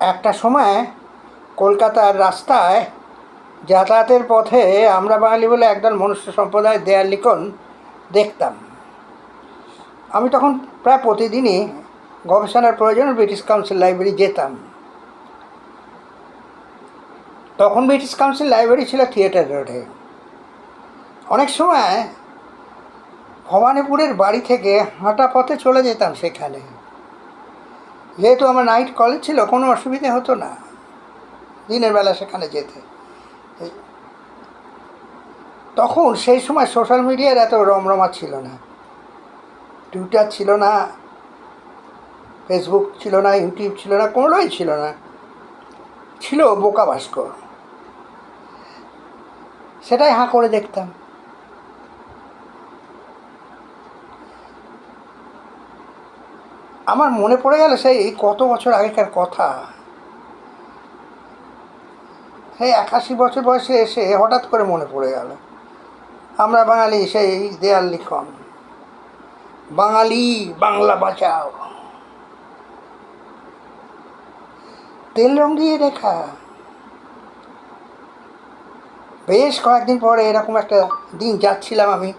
একটা সময় কলকাতার রাস্তায় যাতায়াতের পথে আমরা বাঙালি বলে একদল মনুষ্য সম্প্রদায়ের দেয়াল লিখন দেখতাম। আমি তখন প্রায় প্রতিদিনই গবেষণার প্রয়োজনে ব্রিটিশ কাউন্সিল লাইব্রেরি যেতাম। তখন ব্রিটিশ কাউন্সিল লাইব্রেরি ছিল থিয়েটার রোডে। অনেক সময় ভবানীপুরের বাড়ি থেকে হাঁটা পথে চলে যেতাম সেখানে। যেহেতু আমার নাইট কলেজ ছিল, কোনো অসুবিধে হতো না। দিনের বেলা সেখানে যেতে। তখন সেই সময় সোশ্যাল মিডিয়ার এত রমরমা ছিল না। টুইটার ছিল না ফেসবুক ছিল না ইউটিউব ছিল না কোনোটাই ছিল না। ছিল বোকা ভাস্কর। সেটাই হাঁ করে দেখতাম। আমার মনে পড়ে গেল সেই কত বছর আগেকার কথা। সেই একাশি বছর বয়সে এসে হঠাৎ করে মনে পড়ে গেল। আমরা বাঙালি সেই দেয়াল লিখন। বাঙালি বাংলা বাঁচাও তেল রং দিয়ে রেখা। বেশ কয়েকদিন পরে এরকম একটা দিন যাচ্ছিলাম আমি,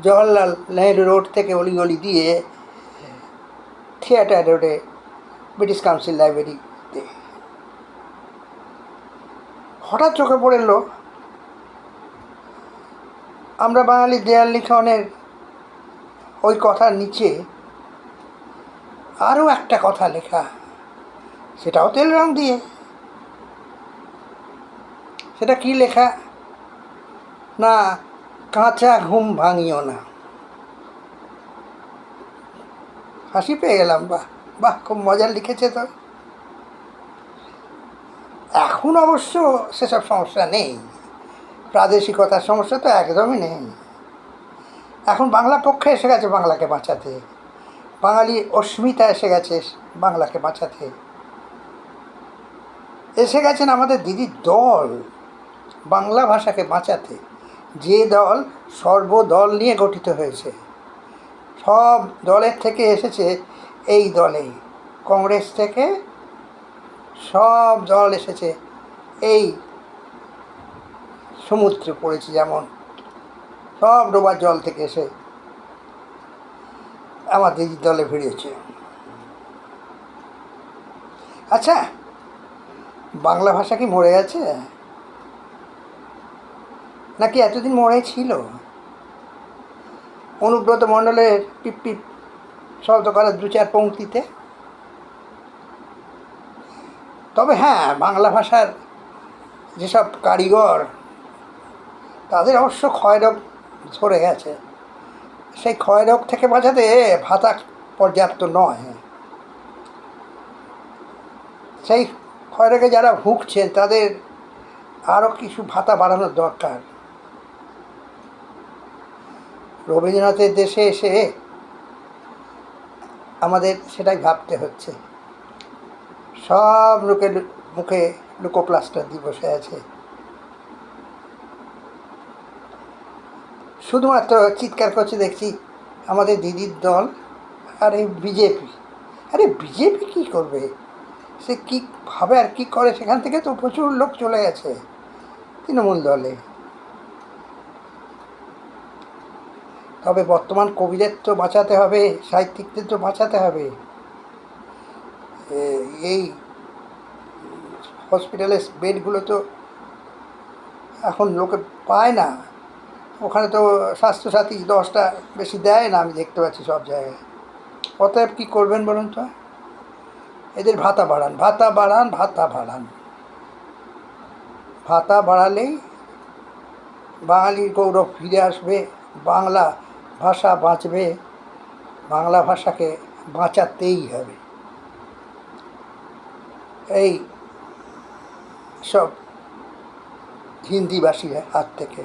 জওয়াহরলাল নেহরু রোড থেকে অলিগলি দিয়ে থিয়েটার রোডে ব্রিটিশ কাউন্সিল লাইব্রেরিতে হঠাৎ চোখে পড়ল আমরা বাঙালি দেয়াল লিখনের ওই কথার নিচে আরও একটা কথা লেখা, সেটাও তেল রং দিয়ে। সেটা কি লেখা? না, কাঁচা ঘুম ভাঙিও না। হাসি পেয়ে গেলাম, বাহ বাহ, খুব মজার লিখেছে তো। এখন অবশ্য সেসব সমস্যা নেই, প্রাদেশিকতার সমস্যা তো একদমই নেই। এখন বাংলা পক্ষে এসে গেছে বাংলাকে বাঁচাতে, বাঙালি অস্মিতা এসে গেছে বাংলাকে বাঁচাতে। এসে গেছেন আমাদের দিদির দল, বাংলা ভাষাকে বাঁচাতে, যে দল সর্বদল নিয়ে গঠিত হয়েছে। সব দলের থেকে এসেছে এই দলেই। কংগ্রেস থেকে সব দল এসেছে এই সমুদ্রে পড়েছে যেমন। সব ডোবার জল থেকে এসে আমার দিদির দলে ভিড়েছে আচ্ছা বাংলা ভাষা কি মরে আছে? নাকি এতদিন মরে ছিল? অনুব্রত মণ্ডলের টিপ টিপ করার দু চার পংক্তিতে। তবে হ্যাঁ বাংলা ভাষার যেসব কারিগর, তাদের অবশ্য ক্ষয়রোগ ধরে গেছে। সেই ক্ষয়রোগ থেকে বাঁচাতে ভাতা পর্যাপ্ত নয়। সেই ক্ষয়রোগে যারা ভুগছেন, তাদের আরও কিছু ভাতা বাড়ানোর দরকার। রবীন্দ্রনাথের দেশে এসে আমাদের সেটাই ভাবতে হচ্ছে। সব লোকের মুখে লুকোপ্লাস্টার দিয়ে বসে আছে। শুধুমাত্র চিৎকার করছে, দেখছি আমাদের দিদির দল আর এই বিজেপি। আরে বিজেপি কী করবে? সে কী ভাবে আর কী করে? সেখান থেকে তো প্রচুর লোক চলে গেছে তৃণমূল দলে। তবে বর্তমান কবিদের তো বাঁচাতে হবে, সাহিত্যিকদের তো বাঁচাতে হবে। এই হসপিটালের বেডগুলো তো এখন লোকে পায় না। ওখানে তো স্বাস্থ্যসাথী দশটা বেশি দেয় না, আমি দেখতে পাচ্ছি সব জায়গায়। অতএব কী করবেন বলুন তো? এদের ভাতা বাড়ান ভাতা বাড়ান ভাতা বাড়ান। ভাতা বাড়ালেই বাঙালির গৌরব ফিরে আসবে, বাংলা ভাষা বাঁচবে বাংলা ভাষাকে বাঁচাতেই হবে। এই সব হিন্দিভাষীর হাত থেকে